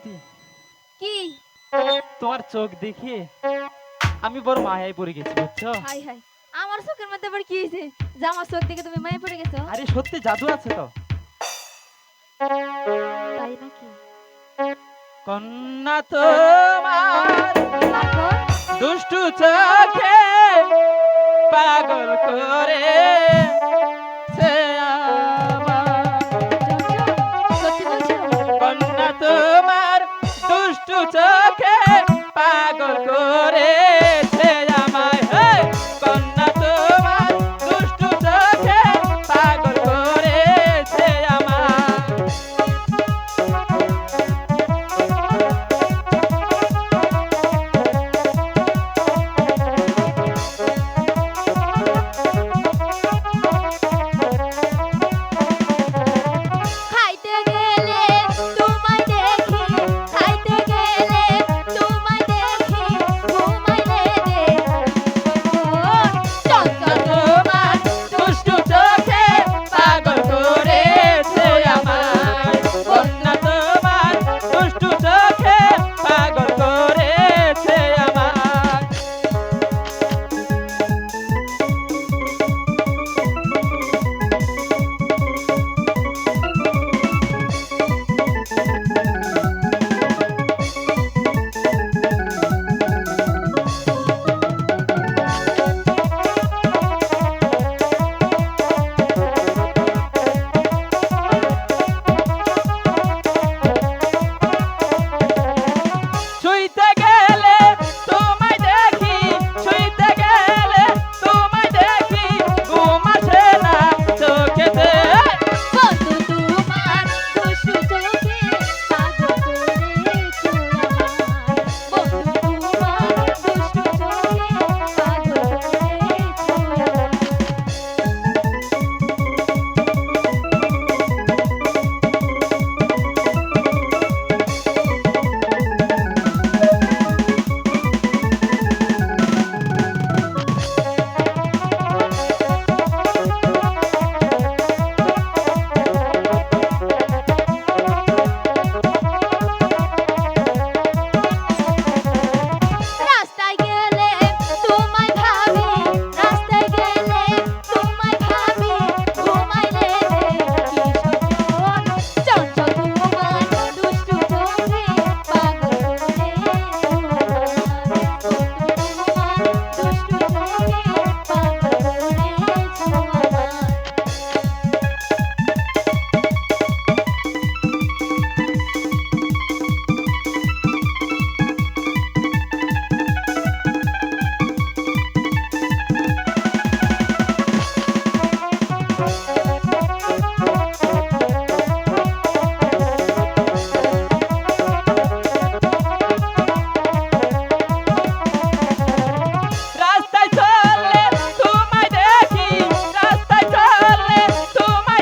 শ্রাবন্তী কি? তোমার চোখ দেখে আমি বড় মায়ায় পড়ে গেছি বুঝছ? হাই হাই। আমার চোখের মধ্যে আবার কি হয়েছে? যে আমার চোখ দেখে তুমি মায়ে পড়ে গেছো? আরে সত্যি জাদু আছে তো। তাই নাকি? কন্যা তোমার দুষ্টু চোখে পাগল করে দুষ্টু চোখে পাগল করে